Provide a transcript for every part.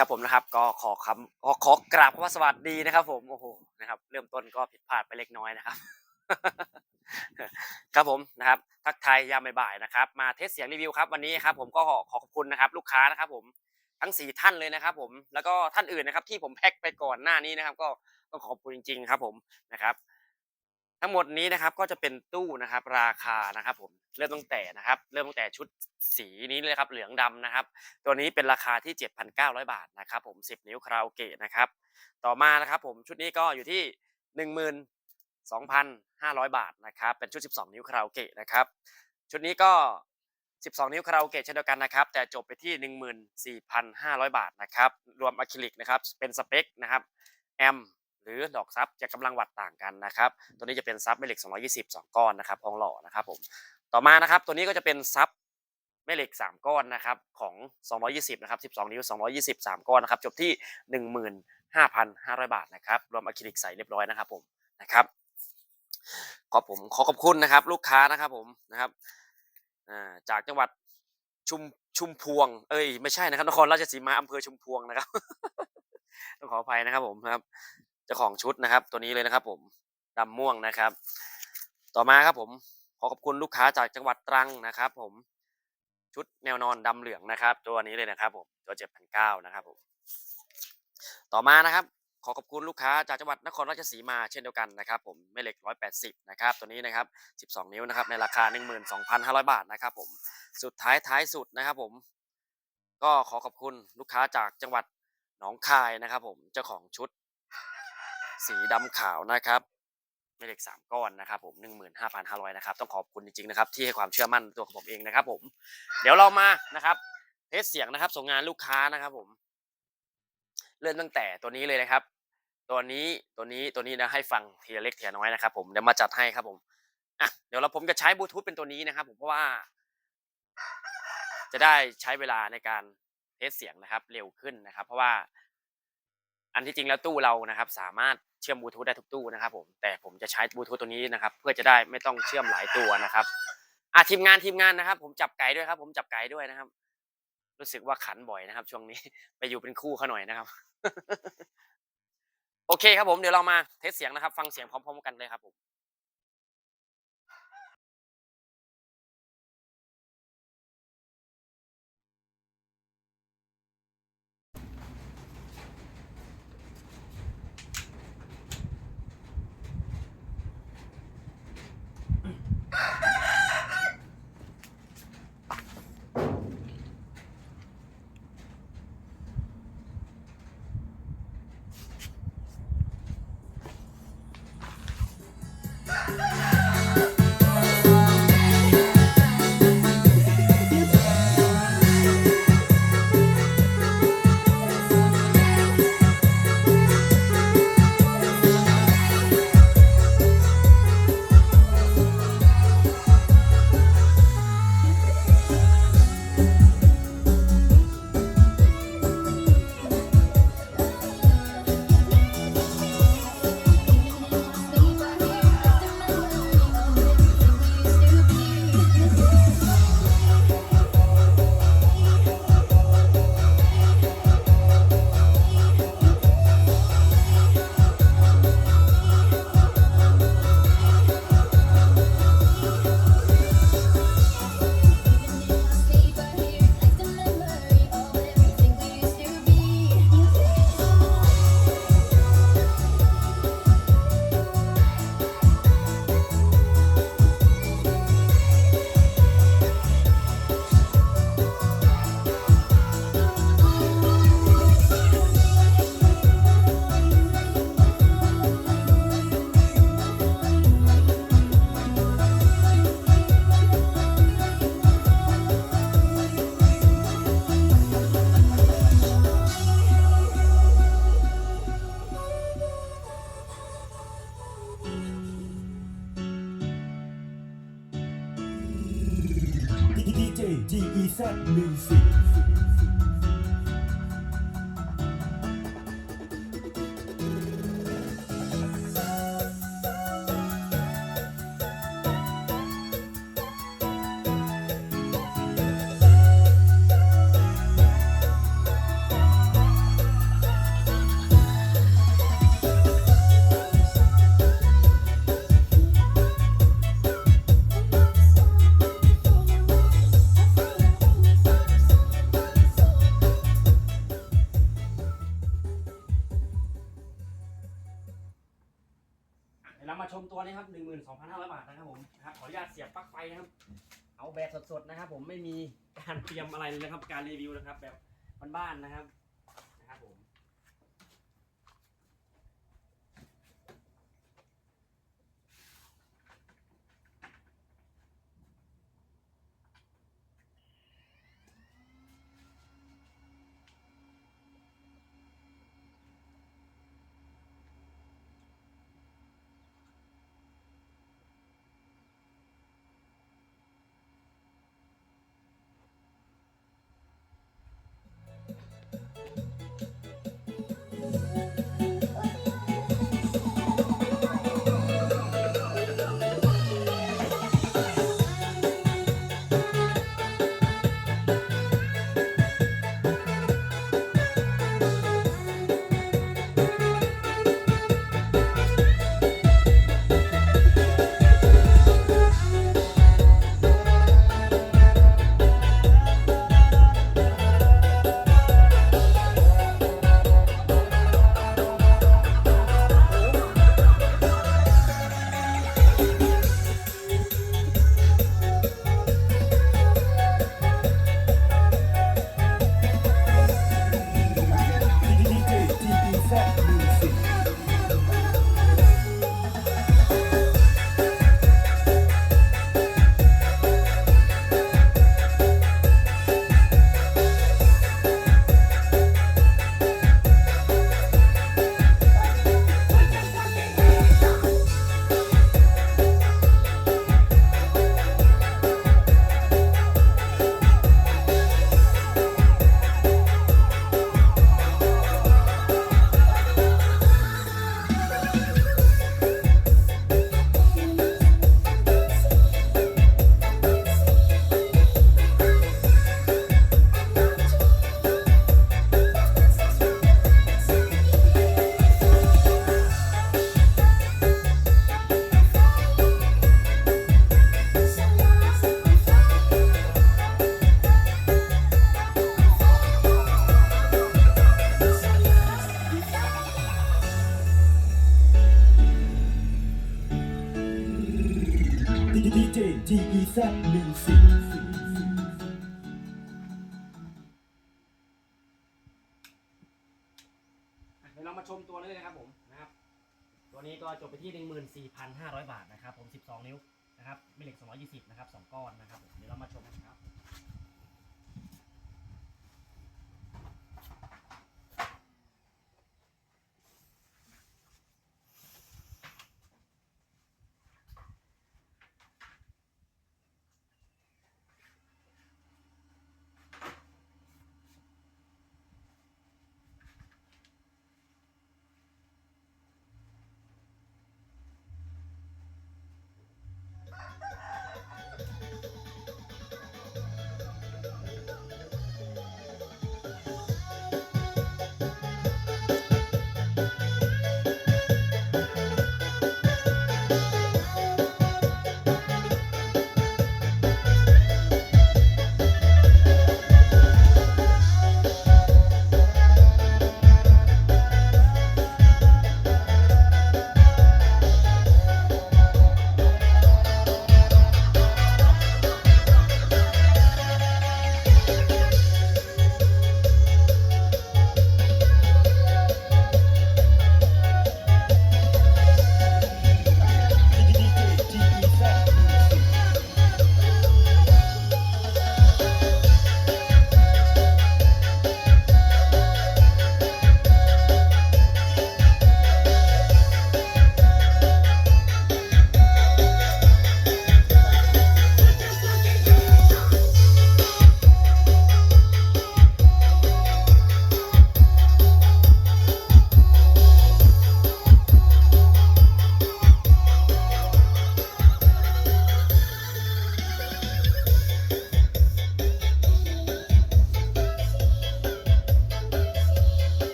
ครับผมนะครับก็ขอคำขอขอกราบคำว่าสวัสดีนะครับ ผมโอ้โหนะครับ เริ่มต้นก็ผิดพลาดไปเล็กน้อยนะครับ ครับผมนะครับ ทักทายยามบ่ายๆนะครับ มาเทสเสียงรีวิวครับ วันนี้ครับ ผมก็ขอขอขอบคุณนะครับ ลูกค้านะครับ ผมทั้งสี่ท่านเลยนะครับ ผมแล้วก็ท่านอื่นนะครับ ที่ผมแพ็กไปก่อนหน้านี้นะครับ ก็ต้องขอบคุณจริง ๆ ครับ ผมนะครับ ทั้งหมดนี้นะครับก็จะเป็นตู้นะครับราคานะครับผมเริ่มตั้งแต่นะครับ เริ่มตั้งแต่ชุดสีนี้เลยครับเหลืองดำนะครับ ตัวนี้เป็นราคาที่ 7,900 บาทนะครับผม 10 นิ้วคาราโอเกะนะครับ ต่อมานะครับผมชุดนี้ก็อยู่ที่ 12,500 บาทนะครับเป็นชุด 12 นิ้วคาราโอเกะนะครับชุดนี้ก็ 12 นิ้วคาราโอเกะเช่นเดียวกันนะครับ แต่จบไปที่ 14,500 บาทนะครับรวมอะคริลิกนะครับเป็นสเปคนะครับแอม หรือดอกซับจะกำลังวัดต่างกันนะครับ ตัวนี้จะเป็นซับแม่เหล็ก 220 2 ก้อนนะครับพองหล่อนะครับผมต่อมานะครับตัวนี้ก็จะเป็นซับแม่เหล็ก 3 ก้อนนะครับของ 220 นะครับ 12 นิ้ว 220 3 ก้อนนะครับจบที่ 15,500 บาทนะครับรวมอะคริลิกใสเรียบร้อยนะครับผมนะครับขอผมขอขอบคุณนะครับ ลูกค้านะครับผมนะครับจากจังหวัดชุมชุมพวง เอ้ยไม่ใช่นะครับนครราชสีมาอำเภอชุมพวงนะครับต้องขออภัยนะครับผมครับ จ้าของชุดนะครับ ตัวนี้เลยนะครับ ผมดำม่วงนะครับ ต่อมาครับผมขอขอบคุณลูกค้าจากจังหวัดตรังนะครับ ผมชุดแนวนอนดำเหลืองนะครับ ตัวนี้เลยนะครับ ผมตัวเจ็ดพันเก้านะครับผมต่อมานะครับ ขอขอบคุณลูกค้าจากจังหวัดนครราชสีมาเช่นเดียวกันนะครับ ผมแม่เหล็ก180นะครับตัวนี้นะครับ12นิ้วนะครับ ในราคา12,500บาทนะครับ ผมสุดท้ายท้ายสุดนะครับ ผม ก็ขอขอบคุณลูกค้าจากจังหวัดหนองคายนะครับ ผมเจ้าของชุด สีดำขาวนะครับแม่เหล็ก 3 ก้อนนะครับผม 15,500 นะครับ ต้องขอบคุณจริงๆนะครับที่ให้ความเชื่อมั่นตัวของผมเองนะครับ ผม เดี๋ยวเรามานะครับเทสเสียงนะครับ ส่งงานลูกค้านะครับ ผม เริ่มตั้งแต่ตัวนี้เลยนะครับ ตัวนี้ตัวนี้ตัวนี้นะให้ฟังทีละเล็กทีละน้อยนะครับ ผมเดี๋ยวมาจัดให้ครับผมอะเดี๋ยวเราผมจะใช้บลูทูธเป็นตัวนี้นะครับ ผมเพราะว่า จะได้ใช้เวลาในการเทสเสียงนะครับ เร็วขึ้นนะครับ เพราะว่า อันที่จริงแล้วตู้เรานะครับ สามารถ เชื่อมบลูทูธได้ทุกตู้นะครับผมแต่ผมจะใช้บลูทูธตัวนี้นะครับ เพื่อจะได้ไม่ต้องเชื่อมหลายตัวนะครับอะทีมงานทีมงานนะครับ ผมจับไก่ด้วยครับ ผมจับไก่ด้วยนะครับ รู้สึกว่าขันบ่อยนะครับ ช่วงนี้ไปอยู่เป็นคู่เขาหน่อยนะครับ โอเคครับผมเดี๋ยวเรามาเทสเสียงนะครับ ฟังเสียงพร้อมๆกันเลยครับผม Set music. นะครับ เอาแบบสดๆนะครับ ผมไม่มีการเตรียมอะไรเลยนะครับ การรีวิวนะครับ แบบบ้านๆนะครับนะครับผม GEZ Music อะเดี๋ยวเรามาชมตัวนี้เลยนะครับผมนะครับ ตัวนี้ก็จบไปที่ 14,500 บาทนะครับผม 12 นิ้วนะครับไม่เหล็ก 220 นะครับ 2 ก้อนนะครับผมเดี๋ยวเรามาชมกันครับ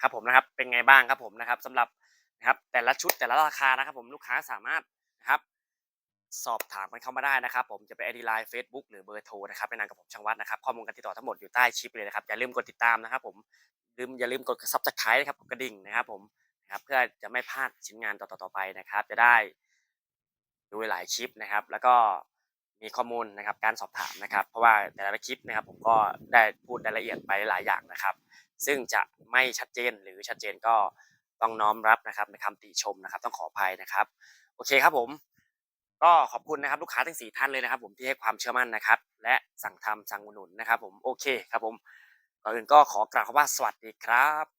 ครับผมนะครับเป็นไงบ้างครับผมนะครับสำหรับนะครับแต่ละชุดแต่ละราคานะครับ ผมลูกค้าสามารถนะครับ สอบถามกันเข้ามาได้นะครับ ผมจะไปไอดไลน์เฟซบุ๊กหรือเบอร์โทรนะครับในนามกับผมช่างวัดนะครับข้อมูลการติดต่อทั้งหมดอยู่ใต้คลิปเลยนะครับอย่าลืมกดติดตามนะครับ ผมลืมอย่าลืมกดซับสไครต์นะครับกดกระดิ่งนะครับ ผมนะครับเพื่อจะไม่พลาดชิ้นงานต่อๆไปนะครับ จะได้ดูหลายคลิปนะครับ แล้วก็มีข้อมูลนะครับการสอบถามนะครับ เพราะว่าแต่ละคลิปนะครับ ผมก็ได้พูดรายละเอียดไปหลายอย่างนะครับ ซึ่งจะไม่ชัดเจนหรือชัดเจนก็ต้องน้อมรับนะครับในคำติชมนะครับ ต้องขออภัยนะครับ โอเคครับผม ก็ขอบคุณนะครับลูกค้าทั้งสี่ท่านเลยนะครับ ผมที่ให้ความเชื่อมั่นนะครับ และสั่งทำสั่งอุดหนุนนะครับ ผมโอเคครับผมก่อนอื่นก็ขอกล่าวคำว่าสวัสดีครับ